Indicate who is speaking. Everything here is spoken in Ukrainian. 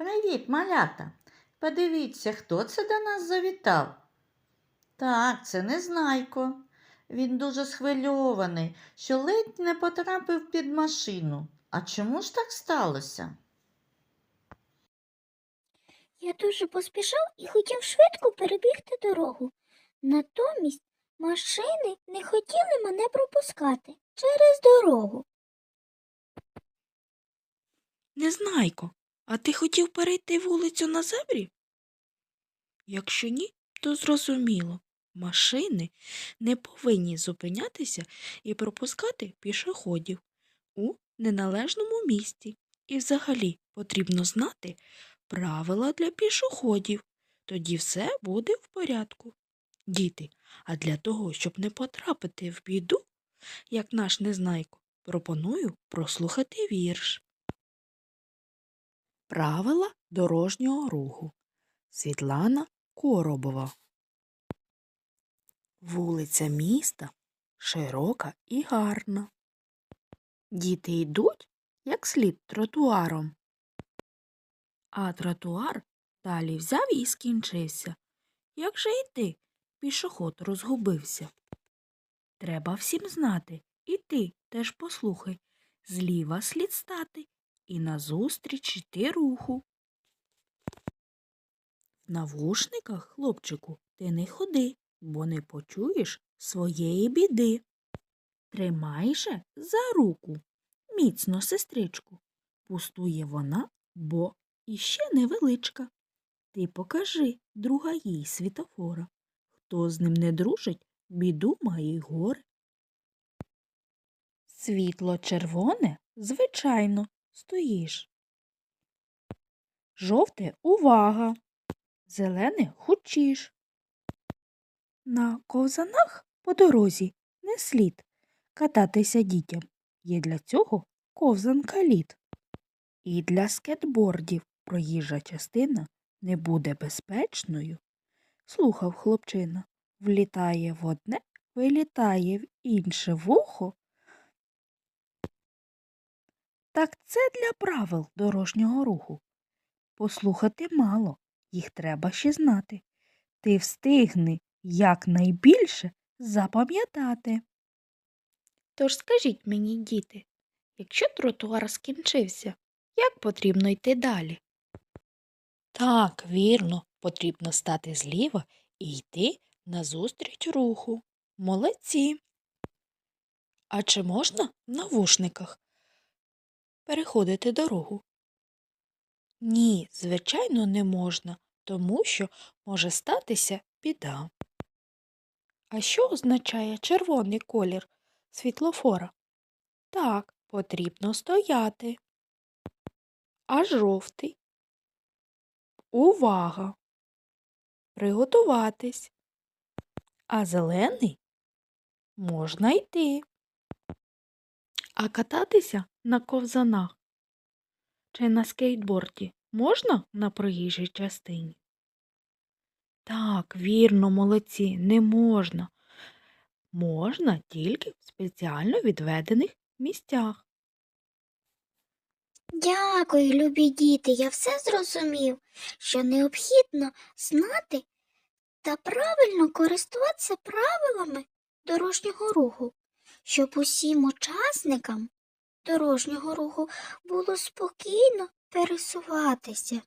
Speaker 1: Привіт, малята. Подивіться, хто це до нас завітав. Так, це Незнайко. Він дуже схвильований, що ледь не потрапив під машину. А чому ж так сталося?
Speaker 2: Я дуже поспішав і хотів швидко перебігти дорогу. Натомість машини не хотіли мене пропускати через дорогу.
Speaker 3: Незнайко, а ти хотів перейти вулицю на зебрі? Якщо ні, то зрозуміло. Машини не повинні зупинятися і пропускати пішоходів у неналежному місці. І взагалі потрібно знати правила для пішоходів. Тоді все буде в порядку. Діти, а для того, щоб не потрапити в біду, як наш незнайко, пропоную прослухати вірш. Правила дорожнього руху. Світлана Коробова. Вулиця міста широка і гарна. Діти йдуть, як слід тротуаром. А тротуар далі взяв і скінчився. Як же йти? Пішоход розгубився. Треба всім знати, і ти теж послухай. Зліва слід стати і назустріч йти руху. В навушниках, хлопчику, ти не ходи, бо не почуєш своєї біди. Тримай же за руку, міцно, сестричку. Пустує вона, бо іще невеличка. Ти покажи друга їй світофора. Хто з ним не дружить, біду має й горе. Світло червоне, звичайно, стоїш. Жовте увага. Зелене хучіш. На ковзанах по дорозі не слід кататися дітям. Є для цього ковзанка лід. І для скетбордів проїжджа частина не буде безпечною. Слухав хлопчина, влітає в одне, вилітає в інше вухо. Так це для правил дорожнього руху. Послухати мало, їх треба ще знати. Ти встигни якнайбільше запам'ятати. Тож скажіть мені, діти, якщо тротуар скінчився, як потрібно йти далі? Так, вірно, потрібно стати зліва і йти назустріч руху. Молодці. А чи можна в навушниках переходити дорогу? Ні, звичайно, не можна, тому що може статися біда. А що означає червоний колір світлофора? Так, потрібно стояти. А жовтий? Увага! Приготуватись. А зелений можна йти. А кататися на ковзанах чи на скейтборді можна на проїжджій частині? Так, вірно, молодці, не можна. Можна тільки в спеціально відведених місцях.
Speaker 2: Дякую, любі діти, я все зрозумів, що необхідно знати та правильно користуватися правилами дорожнього руху, щоб усім учасникам дорожнього руху було спокійно пересуватися.